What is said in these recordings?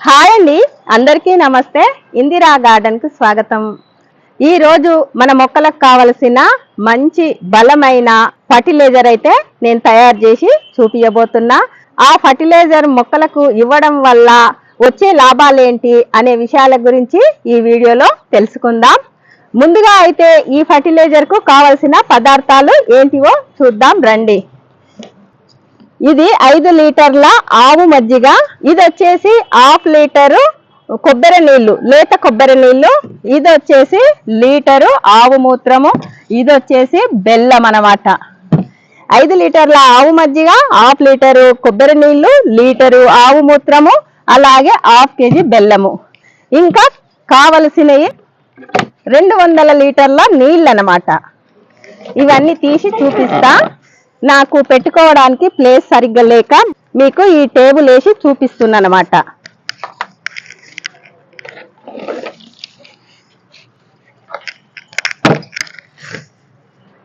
Hi అండి. అందరికీ నమస్తే. ఇందిరా గార్డెన్కు స్వాగతం ఈరోజు మన మొక్కలకు కావలసిన మంచి బలమైన ఫర్టిలైజర్ అయితే నేను తయారు చేసి చూపించబోతున్నా ఆ ఫర్టిలైజర్ మొక్కలకు ఇవ్వడం వల్ల వచ్చే లాభాలు ఏంటి అనే విషయాల గురించి ఈ వీడియోలో తెలుసుకుందాం. ముందుగా అయితే ఈ ఫర్టిలైజర్కు కావలసిన పదార్థాలు ఏంటివో చూద్దాం రండి. ఇది ఐదు లీటర్ల ఆవు మజ్జిగ. ఇది వచ్చేసి హాఫ్ లీటరు కొబ్బరి నీళ్ళు లేత కొబ్బరి నీళ్ళు ఇది వచ్చేసి లీటరు ఆవు మూత్రము. ఇది వచ్చేసి బెల్లం అన్నమాట. ఐదు లీటర్ల ఆవు మజ్జిగ హాఫ్ లీటరు కొబ్బరి నీళ్ళు లీటరు ఆవు మూత్రము అలాగే హాఫ్ కేజీ బెల్లము. ఇంకా కావలసినవి రెండు వందల లీటర్ల నీళ్ళు అన్నమాట. ఇవన్నీ తీసి చూపిస్తా. నాకు పెట్టుకోవడానికి ప్లేస్ సరిగ్గా లేక మీకు ఈ టేబుల్ వేసి చూపిస్తున్నా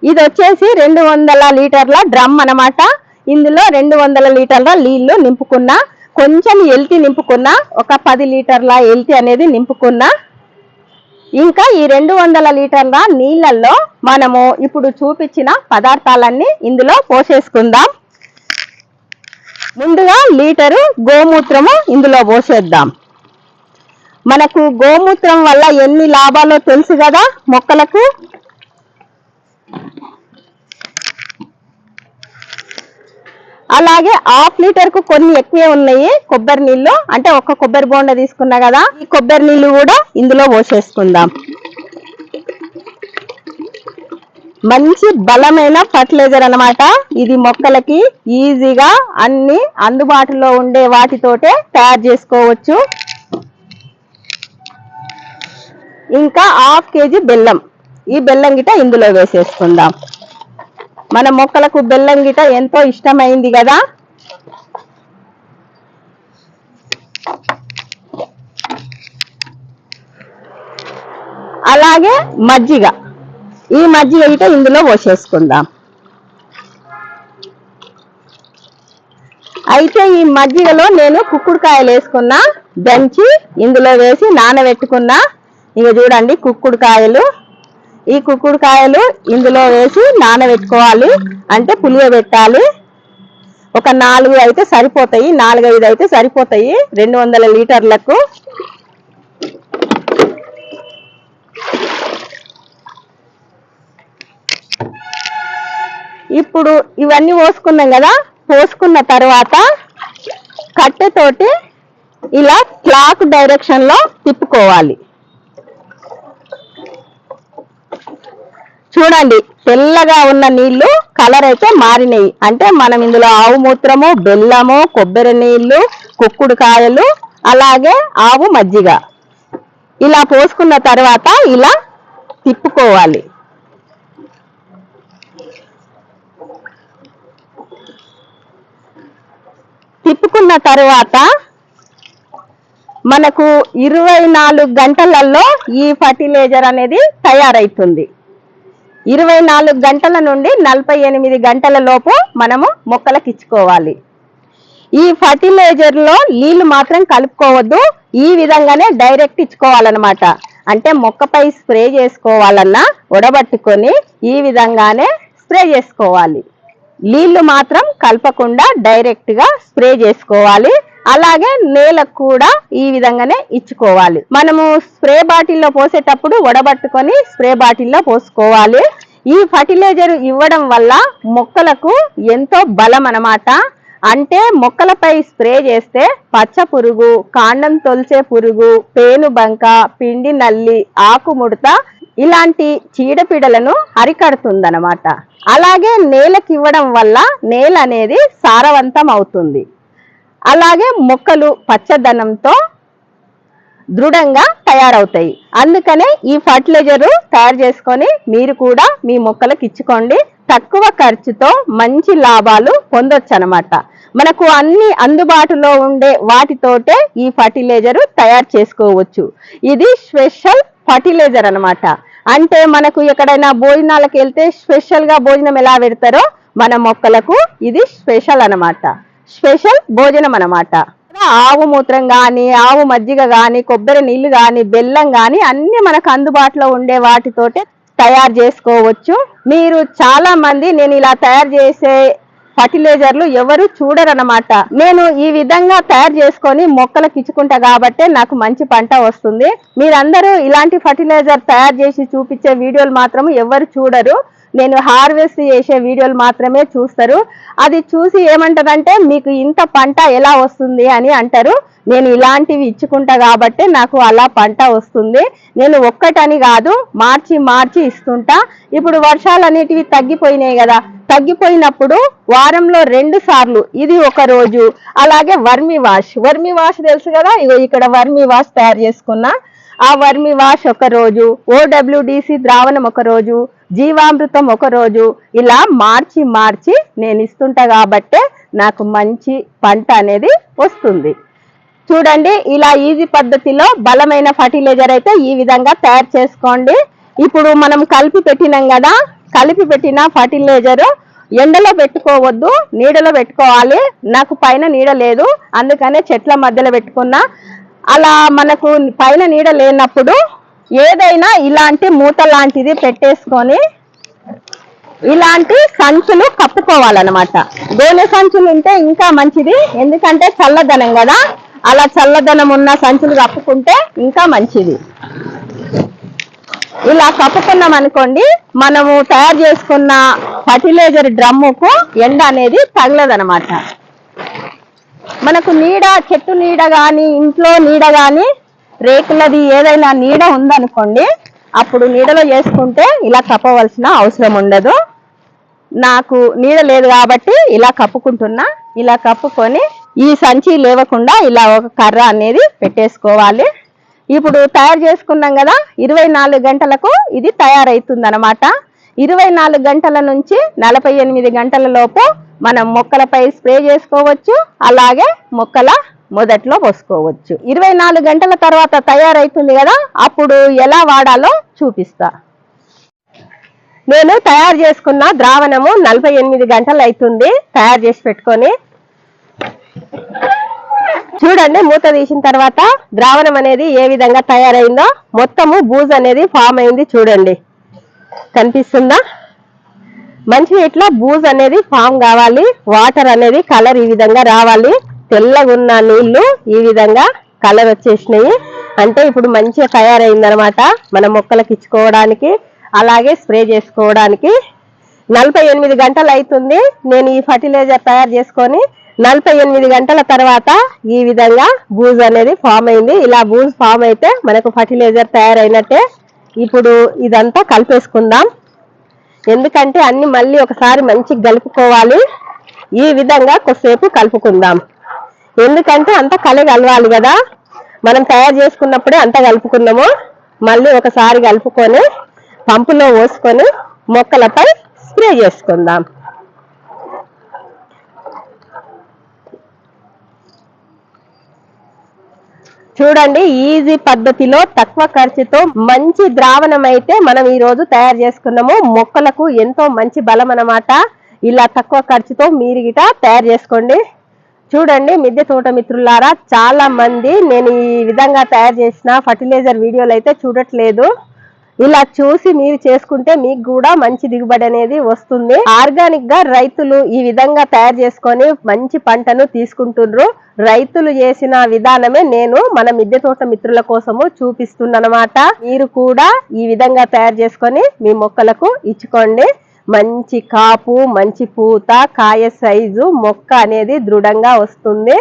ఇది వచ్చేసి రెండు వందల లీటర్ల డ్రమ్ అన్నమాట. ఇందులో రెండు వందల లీటర్ల నీళ్ళు నింపుకున్నా కొంచెం ఎల్తి నింపుకున్నా ఒక పది లీటర్ల ఎల్తి అనేది నింపుకున్నా ఇంకా ఈ రెండు వందల లీటర్ల నీళ్ళల్లో మనము ఇప్పుడు చూపించిన పదార్థాలన్నీ ఇందులో పోసేసుకుందాం. ముందుగా లీటరు గోమూత్రము ఇందులో పోసేద్దాం. మనకు గోమూత్రం వల్ల ఎన్ని లాభాలో తెలుసు కదా మొక్కలకు? అలాగే హాఫ్ లీటర్కు కొన్ని ఎక్కువే ఉన్నాయి కొబ్బరి నీళ్ళు అంటే ఒక కొబ్బరి బోండ తీసుకున్నా కదా ఈ కొబ్బరి నీళ్ళు కూడా ఇందులో పోసేసుకుందాం. మంచి బలమైన ఫర్టిలైజర్ అన్నమాట. ఇది మొక్కలకి ఈజీగా అన్ని అందుబాటులో ఉండే వాటితోటే తయారు చేసుకోవచ్చు. ఇంకా హాఫ్ కేజీ బెల్లం. ఈ బెల్లం గిట ఇందులో వేసేసుకుందాం. మన మొక్కలకు బెల్లం గిట ఎంతో ఇష్టమైంది కదా? అలాగే మజ్జిగ. ఈ మజ్జిగ గిట ఇందులో పోసేసుకుందాం. అయితే ఈ మజ్జిగలో నేను కుక్కుడుకాయలు వేసుకున్నా దంచి ఇందులో వేసి నానబెట్టుకున్నా ఇక చూడండి కుక్కుడుకాయలు. ఈ కుక్కుడుకాయలు ఇందులో వేసి నానబెట్టుకోవాలి. అంటే పులియబెట్టాలి ఒక నాలుగు అయితే సరిపోతాయి. నాలుగైదు అయితే సరిపోతాయి. రెండు వందల లీటర్లకు. ఇప్పుడు ఇవన్నీ పోసుకున్నాం కదా? పోసుకున్న తర్వాత కట్టెతోటి ఇలా క్లాక్ డైరెక్షన్లో తిప్పుకోవాలి. చూడండి తెల్లగా ఉన్న నీళ్ళు కలర్ అయితే మారినాయి. అంటే మనం ఇందులో ఆవు మూత్రము బెల్లము కొబ్బరి నీళ్ళు కుక్కుడుకాయలు అలాగే ఆవు మజ్జిగ. ఇలా పోసుకున్న తర్వాత ఇలా తిప్పుకోవాలి. తిప్పుకున్న తర్వాత మనకు ఇరవై నాలుగు గంటలలో ఈ ఫర్టిలైజర్ అనేది తయారైతుంది. ఇరవై నాలుగు గంటల నుండి నలభై ఎనిమిది గంటల లోపు మనము మొక్కలకు ఇచ్చుకోవాలి ఈ ఫర్టిలైజర్లో నీళ్ళు మాత్రం కలుపుకోవద్దు. ఈ విధంగానే డైరెక్ట్ ఇచ్చుకోవాలన్నమాట. అంటే మొక్కపై స్ప్రే చేసుకోవాలన్నా ఉడబట్టుకొని ఈ విధంగానే స్ప్రే చేసుకోవాలి. నీళ్ళు మాత్రం కలపకుండా డైరెక్ట్గా స్ప్రే చేసుకోవాలి. అలాగే నేలకు కూడా ఈ విధంగానే ఇచ్చుకోవాలి. మనము స్ప్రే బాటిల్లో పోసేటప్పుడు వడబట్టుకొని స్ప్రే బాటిల్లో పోసుకోవాలి. ఈ ఫర్టిలైజర్ ఇవ్వడం వల్ల మొక్కలకు ఎంతో బలం అన్నమాట. అంటే మొక్కలపై స్ప్రే చేస్తే పచ్చ పురుగు కాండం తొలిచే పురుగు పేను బంక పిండి నల్లి ఆకుముడత ఇలాంటి చీడపీడలను అరికడుతుందనమాట అలాగే నేలకి ఇవ్వడం వల్ల నేల అనేది సారవంతం అవుతుంది. అలాగే మొక్కలు పచ్చదనంతో దృఢంగా తయారవుతాయి. అందుకనే ఈ ఫర్టిలైజరు తయారు చేసుకొని మీరు కూడా మీ మొక్కలకు ఇచ్చుకోండి. తక్కువ ఖర్చుతో మంచి లాభాలు పొందొచ్చు అనమాట మనకు అన్ని అందుబాటులో ఉండే వాటితోటే ఈ ఫర్టిలైజరు తయారు చేసుకోవచ్చు. ఇది స్పెషల్ ఫర్టిలైజర్ అన్నమాట అంటే మనకు ఎక్కడైనా భోజనాలకు వెళ్తే స్పెషల్గా భోజనం ఎలా పెడతారో మన మొక్కలకు ఇది స్పెషల్ అన్నమాట స్పెషల్ భోజనం అనమాట ఆవు మూత్రం గాని ఆవు మజ్జిగ గాని కొబ్బరి నీళ్ళు గాని బెల్లం గాని అన్ని మనకు అందుబాటులో ఉండే వాటితోటే తయారు చేసుకోవచ్చు. మీరు చాలా మంది నేను ఇలా తయారు చేసే ఫర్టిలైజర్లు ఎవరు చూడరనమాట నేను ఈ విధంగా తయారు చేసుకొని మొక్కలకు ఇచ్చుకుంటా కాబట్టే నాకు మంచి పంట వస్తుంది. మీరందరూ ఇలాంటి ఫర్టిలైజర్ తయారు చేసి చూపించే వీడియోలు మాత్రం ఎవరు చూడరు. నేను హార్వెస్ట్ చేసే వీడియోలు మాత్రమే చూస్తారు. అది చూసి ఏమంటారంటే మీకు ఇంత పంట ఎలా వస్తుంది? అని అంటారు. నేను ఇలాంటివి ఇచ్చుకుంటా కాబట్టి నాకు అలా పంట వస్తుంది. నేను ఒక్కటని కాదు మార్చి మార్చి ఇస్తుంటా. ఇప్పుడు వర్షాలు అనేటివి తగ్గిపోయినాయి కదా. తగ్గిపోయినప్పుడు వారంలో రెండు సార్లు ఇది ఒక రోజు. అలాగే వర్మి వాష్. వర్మి వాష్ తెలుసు కదా? ఇగో ఇక్కడ వర్మి వాష్ తయారు చేసుకున్నా. ఆ వర్మి వాష్ ఒక రోజు ఓడబ్ల్యూడిసి ద్రావణం ఒక రోజు జీవామృతం ఒకరోజు ఇలా మార్చి మార్చి నేను ఇస్తుంటా కాబట్టే నాకు మంచి పంట అనేది వస్తుంది. చూడండి ఇలా ఈజీ పద్ధతిలో బలమైన ఫర్టిలైజర్ అయితే ఈ విధంగా తయారు చేసుకోండి. ఇప్పుడు మనం కలిపి పెట్టినాం కదా కలిపి పెట్టిన ఫర్టిలైజర్ ఎండలో పెట్టుకోవద్దు నీడలో పెట్టుకోవాలి. నాకు పైన నీడ లేదు అందుకనే చెట్ల మధ్యలో పెట్టుకున్నా. అలా మనకు పైన నీడ లేనప్పుడు ఏదైనా ఇలాంటి మూత లాంటిది పెట్టేసుకొని ఇలాంటి సంచులు కప్పుకోవాలన్నమాట. గోనె సంచులు ఉంటే ఇంకా మంచిది. ఎందుకంటే చల్లదనం కదా. అలా చల్లదనం ఉన్న సంచులు కప్పుకుంటే ఇంకా మంచిది. ఇలా కప్పుకున్నాం అనుకోండి మనము తయారు చేసుకున్న ఫర్టిలైజర్ డ్రమ్ముకు ఎండ అనేది తగలదనమాట మనకు నీడ చెట్టు నీడ కానీ ఇంట్లో నీడ కానీ రేకులది ఏదైనా నీడ ఉందనుకోండి అప్పుడు నీడలో చేసుకుంటే ఇలా కప్పవలసిన అవసరం ఉండదు. నాకు నీడ లేదు కాబట్టి ఇలా కప్పుకుంటున్నా. ఇలా కప్పుకొని ఈ సంచి లేవకుండా ఇలా ఒక కర్ర అనేది పెట్టేసుకోవాలి. ఇప్పుడు తయారు చేసుకున్నాం కదా ఇరవై నాలుగు గంటలకు ఇది తయారవుతుంది అనమాట ఇరవై నాలుగు గంటల నుంచి నలభై ఎనిమిది గంటల లోపు మనం మొక్కలపై స్ప్రే చేసుకోవచ్చు. అలాగే మొక్కల మొదట్లో పోసుకోవచ్చు. ఇరవై నాలుగు గంటల తర్వాత తయారైతుంది కదా అప్పుడు ఎలా వాడాలో చూపిస్తా. నేను తయారు చేసుకున్న ద్రావణము నలభై ఎనిమిది గంటలు అవుతుంది తయారు చేసి పెట్టుకొని చూడండి మూత తీసిన తర్వాత ద్రావణం అనేది ఏ విధంగా తయారైందో. మొత్తము బూజ్ అనేది ఫామ్ అయింది చూడండి. కనిపిస్తుందా? మంచిగా ఇట్లా బూజ్ అనేది ఫామ్ కావాలి. వాటర్ అనేది కలర్ ఈ విధంగా రావాలి. తెల్లగా ఉన్న నీళ్ళు ఈ విధంగా కలర్ వచ్చేసినాయి. అంటే ఇప్పుడు మంచిగా తయారైందనమాట మన మొక్కలకు ఇచ్చుకోవడానికి అలాగే స్ప్రే చేసుకోవడానికి. నలభై ఎనిమిది గంటలు అవుతుంది నేను ఈ ఫర్టిలైజర్ తయారు చేసుకొని నలభై ఎనిమిది గంటల తర్వాత ఈ విధంగా బూజ్ అనేది ఫామ్ అయింది. ఇలా బూజ్ ఫామ్ అయితే మనకు ఫర్టిలైజర్ తయారైనట్టే. ఇప్పుడు ఇదంతా కలిపేసుకుందాం. ఎందుకంటే అన్ని మళ్ళీ ఒకసారి మంచిగా కలుపుకోవాలి ఈ విధంగా కొద్దిసేపు కలుపుకుందాం. ఎందుకంటే అంత కలి కలవాలి కదా. మనం తయారు చేసుకున్నప్పుడే అంత కలుపుకున్నాము. మళ్ళీ ఒకసారి కలుపుకొని పంపులో పోసుకొని మొక్కలపై స్ప్రే చేసుకుందాం. చూడండి ఈజీ పద్ధతిలో తక్కువ ఖర్చుతో మంచి ద్రావణం అయితే మనం ఈ రోజు తయారు చేసుకున్నాము. మొక్కలకు ఎంతో మంచి బలం అన్నమాట. ఇలా తక్కువ ఖర్చుతో మీరు గిట తయారు చేసుకోండి. చూడండి మిద్దె తోట మిత్రులారా చాలా మంది నేను ఈ విధంగా తయారు చేసిన ఫర్టిలైజర్ వీడియోలు అయితే చూడట్లేదు. ఇలా చూసి మీరు చేసుకుంటే మీకు కూడా మంచి దిగుబడి అనేది వస్తుంది. ఆర్గానిక్గా రైతులు ఈ విధంగా తయారు చేసుకొని మంచి పంటను తీసుకుంటున్నారు రైతులు చేసిన విధానమే నేను మన మిద్దె తోట మిత్రుల కోసము చూపిస్తున్నానమాట. మీరు కూడా ఈ విధంగా తయారు చేసుకొని మీ మొక్కలకు ఇచ్చుకోండి. మంచి కాపు మంచి పూత కాయ సైజు మొక్క అనేది దృఢంగా వస్తుంది.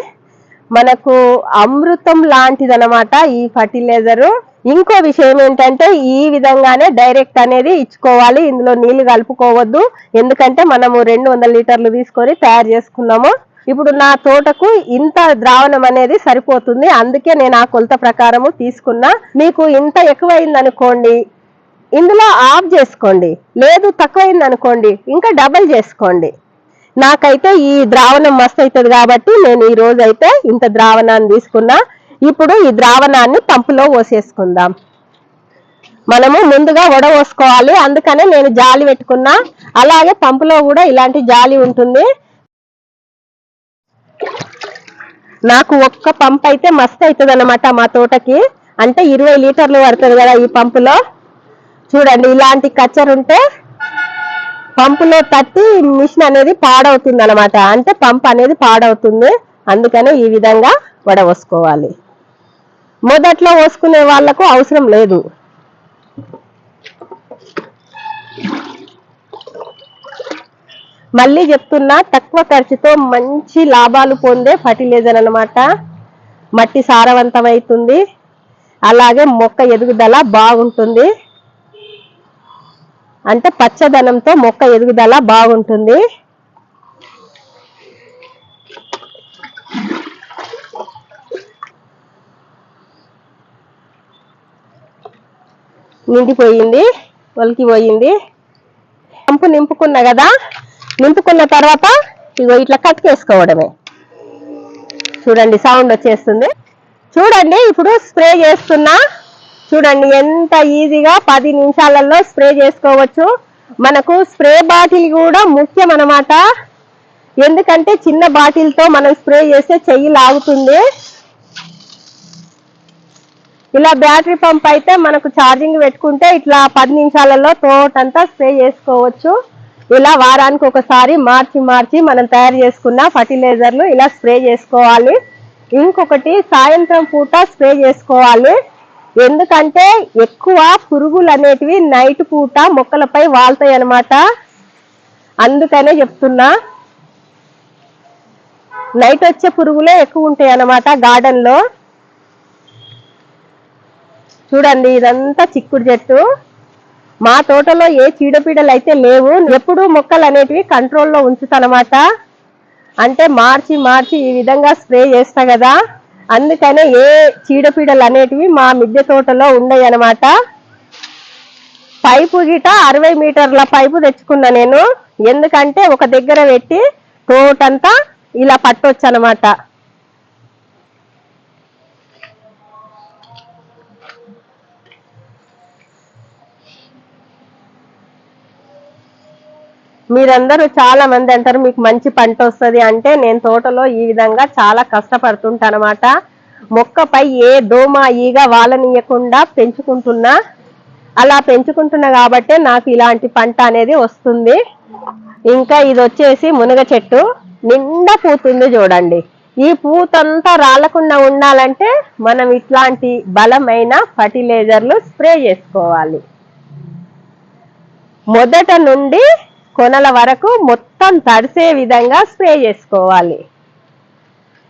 మనకు అమృతం లాంటిదన్నమాట ఈ ఫర్టిలైజరు. ఇంకో విషయం ఏంటంటే ఈ విధంగానే డైరెక్ట్ అనేది ఇచ్చుకోవాలి. ఇందులో నీళ్ళు కలుపుకోవద్దు. ఎందుకంటే మనము రెండు వందల లీటర్లు తీసుకొని తయారు చేసుకున్నాము. ఇప్పుడు నా తోటకు ఇంత ద్రావణం అనేది సరిపోతుంది. అందుకే నేను ఆ కొలత ప్రకారము తీసుకున్నా. మీకు ఇంత ఎక్కువైంది అనుకోండి ఇందులో ఆఫ్ చేసుకోండి. లేదు తక్కువైంది అనుకోండి ఇంకా డబల్ చేసుకోండి. నాకైతే ఈ ద్రావణం మస్తు అవుతుంది కాబట్టి నేను ఈ రోజు అయితే ఇంత ద్రావణాన్ని తీసుకున్నా. ఇప్పుడు ఈ ద్రావణాన్ని పంపులో పోసేసుకుందాం. మనము ముందుగా వడ పోసుకోవాలి. అందుకనే నేను జాలి పెట్టుకున్నా. అలాగే పంపులో కూడా ఇలాంటి జాలి ఉంటుంది. నాకు ఒక్క పంప్ అయితే మస్తు అవుతుంది అనమాట మా తోటకి. అంటే ఇరవై లీటర్లు పడుతుంది కదా ఈ పంపులో. చూడండి ఇలాంటి కచ్చర్ ఉంటే పంపులో తట్టి మిషన్ అనేది పాడవుతుంది అనమాట అంటే పంప్ అనేది పాడవుతుంది. అందుకని ఈ విధంగా వడవోసుకోవాలి మొదట్లో పోసుకునే వాళ్ళకు అవసరం లేదు. మళ్ళీ చెప్తున్నా తక్కువ ఖర్చుతో మంచి లాభాలు పొందే ఫర్టిలైజర్ అనమాట మట్టి సారవంతమవుతుంది. అలాగే మొక్క ఎదుగుదల బాగుంటుంది. అంటే పచ్చదనంతో మొక్క ఎదుగుదల బాగుంటుంది. నిండిపోయింది ఒలికి పోయింది పంపు నింపుకున్నా కదా నింపుకున్న తర్వాత ఇగో ఇట్లా కట్ చేసుకోవడమే. చూడండి సౌండ్ వచ్చేస్తుంది. చూడండి ఇప్పుడు స్ప్రే చేస్తున్నా. చూడండి ఎంత ఈజీగా పది నిమిషాలలో స్ప్రే చేసుకోవచ్చు. మనకు స్ప్రే బాటిల్ కూడా ముఖ్యం అన్నమాట ఎందుకంటే చిన్న బాటిల్తో మనం స్ప్రే చేస్తే చెయ్యి లాగుతుంది. ఇలా బ్యాటరీ పంప్ అయితే మనకు ఛార్జింగ్ పెట్టుకుంటే ఇట్లా పది నిమిషాలలో తోటంతా స్ప్రే చేసుకోవచ్చు. ఇలా వారానికి ఒకసారి మార్చి మార్చి మనం తయారు చేసుకున్న ఫర్టిలైజర్లు ఇలా స్ప్రే చేసుకోవాలి. ఇంకొకటి సాయంత్రం పూట స్ప్రే చేసుకోవాలి. ఎందుకంటే ఎక్కువ పురుగులు అనేటివి నైట్ పూట మొక్కలపై వాళ్తాయి అన్నమాట. అందుకనే చెప్తున్నా. నైట్ వచ్చే పురుగులే ఎక్కువ ఉంటాయి అన్నమాట గార్డెన్లో. చూడండి ఇదంతా చిక్కుడు చెట్టు. మా తోటలో ఏ చీడపీడలు అయితే లేవు ఎప్పుడు మొక్కలు అనేటివి కంట్రోల్లో ఉంచుతానమాట. అంటే మార్చి మార్చి ఈ విధంగా స్ప్రే చేస్తా కదా. అందుకనే ఏ చీడపీడలు అనేటివి మా మిద్దె తోటలో ఉండయి అనమాట పైపు గిట అరవై మీటర్ల పైపు తెచ్చుకున్నా నేను. ఎందుకంటే ఒక దగ్గర పెట్టి తోటంతా ఇలా పట్టొచ్చు అనమాట మీరందరూ చాలా మంది అంటారు మీకు మంచి పంట వస్తుంది అంటే నేను తోటలో ఈ విధంగా చాలా కష్టపడుతుంటానమాట. మొక్కపై ఏ దోమ ఈగ వాలనీయకుండా పెంచుకుంటున్నా అలా పెంచుకుంటున్నా కాబట్టే నాకు ఇలాంటి పంట అనేది వస్తుంది. ఇంకా ఇది వచ్చేసి మునగ చెట్టు నిండా పూతుంది చూడండి. ఈ పూతంతా రాలకుండా ఉండాలంటే మనం ఇట్లాంటి బలమైన ఫర్టిలైజర్లు స్ప్రే చేసుకోవాలి. మొదట నుండి కొనల వరకు మొత్తం తడిసే విధంగా స్ప్రే చేసుకోవాలి.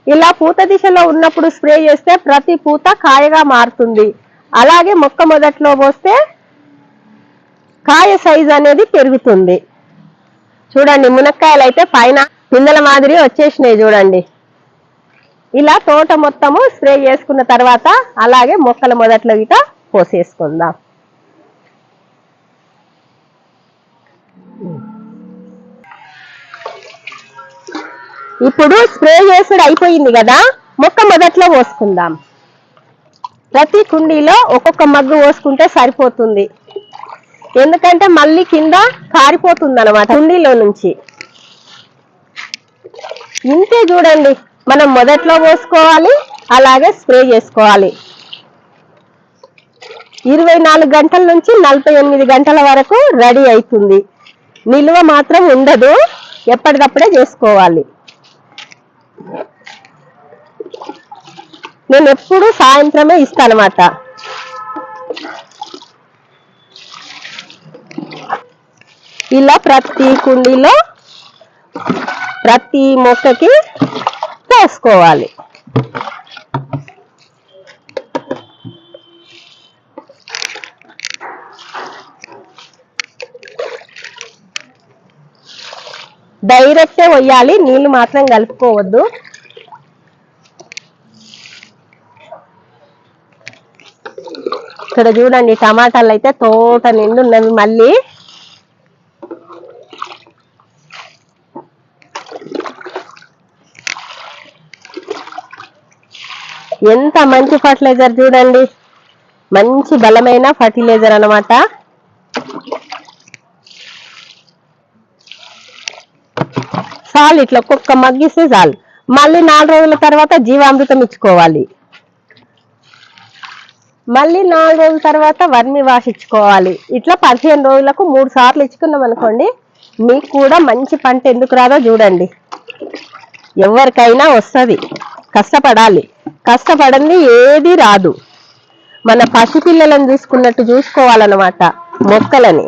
ఇలా పూత దిశలో ఉన్నప్పుడు స్ప్రే చేస్తే ప్రతి పూత కాయగా మారుతుంది. అలాగే మొక్క మొదట్లో పోస్తే కాయ సైజ్ అనేది పెరుగుతుంది. చూడండి మునక్కాయలు అయితే పైన పిందల మాదిరి వచ్చేసినాయి చూడండి. ఇలా తోట మొత్తము స్ప్రే చేసుకున్న తర్వాత అలాగే మొక్కల మొదట్లో ఇట పోసేసుకుందాం. ఇప్పుడు స్ప్రే చేసుడు అయిపోయింది కదా మొక్క మొదట్లో పోసుకుందాం. ప్రతి కుండీలో ఒక్కొక్క మగ్గు పోసుకుంటే సరిపోతుంది. ఎందుకంటే మళ్ళీ కింద కారిపోతుంది అనమాట కుండీలో నుంచి. ఇంతే చూడండి మనం మొదట్లో పోసుకోవాలి అలాగే స్ప్రే చేసుకోవాలి. ఇరవై నాలుగు గంటల నుంచి నలభై ఎనిమిది గంటల వరకు రెడీ అవుతుంది. నిల్వ మాత్రం ఉండదు ఎప్పటికప్పుడే చేసుకోవాలి. నేను ఎప్పుడు సాయంత్రమే ఇస్తానమాట. ఇలా ప్రతి కుండీలో ప్రతి మొక్కకి వేసుకోవాలి డైరెక్టే వేయాలి నీళ్ళు మాత్రం కలుపుకోవద్దు. ఇక్కడ చూడండి టమాటాలు అయితే తోట నిండున్నవి మళ్ళీ. ఎంత మంచి ఫర్టిలైజర్ చూడండి. మంచి బలమైన ఫర్టిలైజర్ అన్నమాట. చాలు ఇట్లా ఒక్కొక్క మగ్గిస్తే చాలు. మళ్ళీ నాలుగు రోజుల తర్వాత జీవామృతం ఇచ్చుకోవాలి. మళ్ళీ నాలుగు రోజుల తర్వాత వర్మి వాష్ ఇచ్చుకోవాలి. ఇట్లా పదిహేను రోజులకు మూడు సార్లు ఇచ్చుకున్నాం అనుకోండి మీకు కూడా మంచి పంట ఎందుకు రాదో చూడండి. ఎవరికైనా వస్తుంది. కష్టపడాలి. కష్టపడింది ఏది రాదు. మన పసిపిల్లలను చూసుకున్నట్టు చూసుకోవాలన్నమాట మొక్కలని.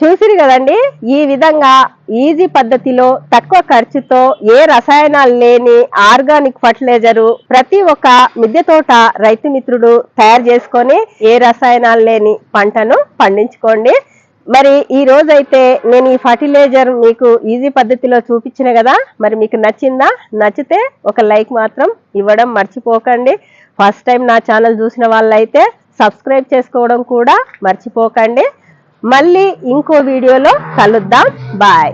చూసిరు కదండి? ఈ విధంగా ఈజీ పద్ధతిలో తక్కువ ఖర్చుతో ఏ రసాయనాలు లేని ఆర్గానిక్ ఫర్టిలైజరు ప్రతి ఒక్క మిద్దె తోట రైతు మిత్రుడు తయారు చేసుకొని ఏ రసాయనాలు లేని పంటను పండించుకోండి. మరి ఈ రోజైతే నేను ఈ ఫర్టిలైజర్ మీకు ఈజీ పద్ధతిలో చూపించిన కదా? మరి మీకు నచ్చిందా? నచ్చితే ఒక లైక్ మాత్రం ఇవ్వడం మర్చిపోకండి. ఫస్ట్ టైం నా ఛానల్ చూసిన వాళ్ళైతే సబ్స్క్రైబ్ చేసుకోవడం కూడా మర్చిపోకండి. మళ్ళీ ఇంకో వీడియోలో కలుద్దాం. బాయ్.